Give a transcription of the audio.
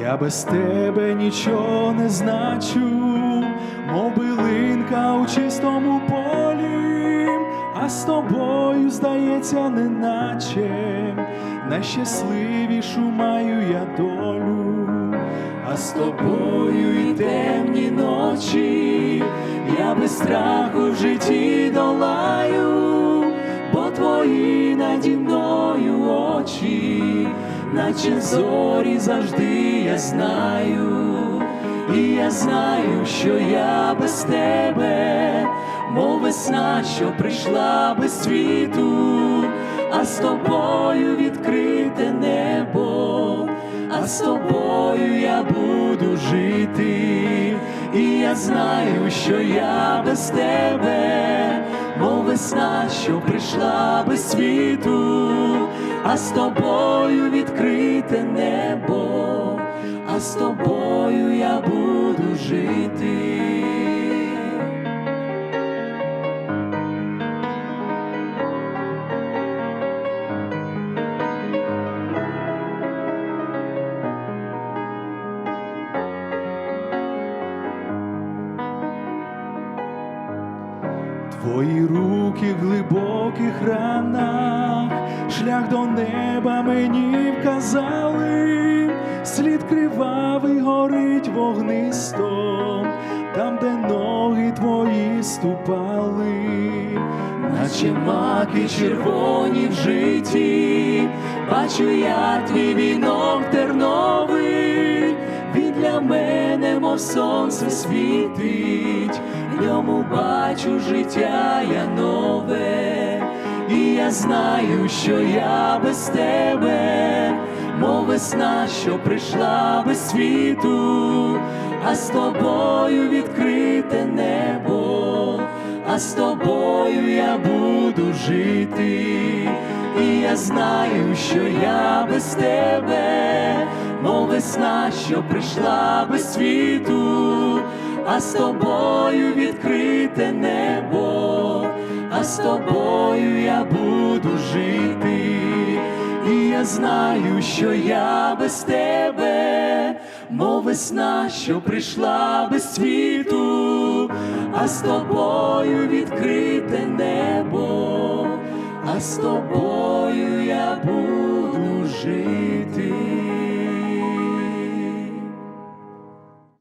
Я без тебе нічого не значу, мов билинка у чистому полі, а з тобою, здається, неначе. Найщасливішу маю я долю, а з тобою і темні ночі, я без страху в житті долаю, бо твої наді мною очі, наче зорі завжди я знаю, і я знаю, що я без тебе, мов весна, що прийшла без світу, а з тобою відкрите небо, а з тобою я буду жити, і я знаю, що я без тебе, мов весна, що прийшла без світу, а з тобою відкрите небо, а з тобою я буду жити. Твої руки в глибоких ранах, шлях до неба мені вказали, слід кривавий горить вогнисто, там, де ноги твої ступали, наче маки червоні в житті, бачу я твій вінок терновий, сонце світить, в ньому бачу життя я нове, і я знаю, що я без тебе, мов весна, що прийшла без світу, а з тобою відкрите небо, а з тобою я буду жити, і я знаю, що я без тебе, весна, що прийшла без світу, а з тобою відкрите небо, а з тобою я буду жити, і я знаю, що я без тебе, мов весна, що прийшла без світу, а з тобою відкрите небо, а з тобою я буду жити.